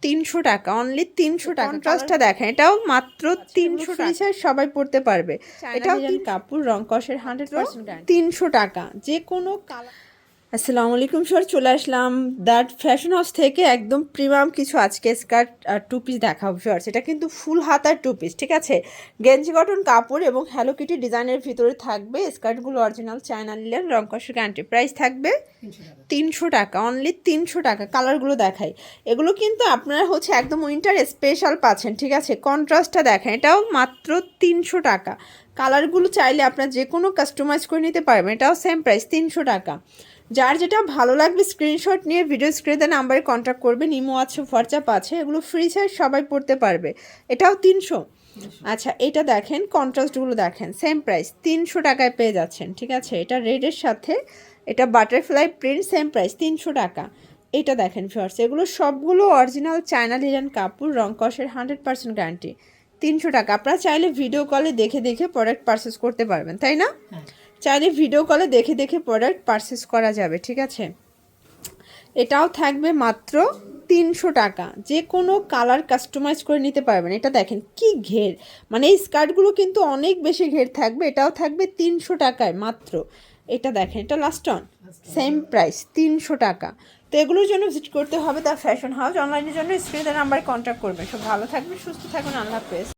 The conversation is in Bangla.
তিনশো টাকা। অনলি তিনশো টাকা। কন্ট্রাস্টটা দেখেন এটাও মাত্র তিনশো টাকা সবাই পড়তে পারবে। এটাও কাপুর কাপড় রং কষের হান্ড্রেড পার্সেন্ট তিনশো টাকা যে কোনো কালার আসসালামু আলাইকুম স্যার চলে আসলাম দ্যাট ফ্যাশন হাউস থেকে একদম প্রিমিয়াম কিছু আজকে স্কার্ট আর টু পিস দেখাবো স্যার সেটা কিন্তু ফুল হাতার টু পিস ঠিক আছে? গেঞ্জি কটন কাপড় এবং হ্যালো কিটি ডিজাইনের ভিতরে থাকবে স্কার্টগুলো অরিজিনাল চায়না নিলেন রং কষের গ্যারান্টি প্রাইস থাকবে তিনশো টাকা অনলি তিনশো টাকা কালারগুলো দেখাই। এগুলো কিন্তু আপনারা হচ্ছে একদম উইন্টার স্পেশাল পাচ্ছেন, ঠিক আছে? কন্ট্রাস্টটা দেখেন, এটাও মাত্র তিনশো টাকা। কালারগুলো চাইলে আপনারা যে কোনো কাস্টমাইজ করে নিতে পারবেন, এটাও সেম প্রাইস তিনশো টাকা। যার যেটা ভালো লাগবে স্ক্রিনশট নিয়ে ভিডিও স্ক্রিনে নাম্বারে কন্ট্যাক্ট করবেন নিমো আছে হোয়াটসঅ্যাপ আছে এগুলো ফ্রি সাইজ সবাই পড়তে পারবে। এটাও তিনশো। আচ্ছা এটা দেখেন কন্ট্রাস্টগুলো দেখেন সেম প্রাইস তিনশো টাকায় পেয়ে যাচ্ছেন ঠিক আছে? এটা রেডের সাথে এটা বাটারফ্লাই প্রিন্ট সেম প্রাইস তিনশো টাকা। এটা দেখেন ফিওর্স এগুলো সবগুলো অরিজিনাল চায়না ডিজাইন কাপড় রং কষের হান্ড্রেড পার্সেন্ট গ্যারান্টি তিনশো টাকা। আপনারা চাইলে ভিডিও কলে দেখে দেখে প্রোডাক্ট পারচেস করতে পারবেন তাই না? চাইলে ভিডিও কলে দেখে দেখে প্রোডাক্ট পারচেস করা যাবে ঠিক আছে? এটাও থাকবে মাত্র তিনশো টাকা। যে কোনো কালার কাস্টমাইজ করে নিতে পারবেন। এটা দেখেন কি ঘের। মানে এই স্কার্টগুলো কিন্তু অনেক বেশি ঘের থাকবে এটাও থাকবে তিনশো টাকায় মাত্র। এটা দেখেন এটা লাস্ট অন সেম প্রাইস তিনশো টাকা। তো এগুলোর জন্য ভিজিট করতে হবে তার ফ্যাশন হাউস অনলাইনের জন্য স্ক্রিনের নাম্বারে কন্ট্যাক্ট করবেন। সব ভালো থাকবেন, সুস্থ থাকবেন, আল্লাহ হাফেজ।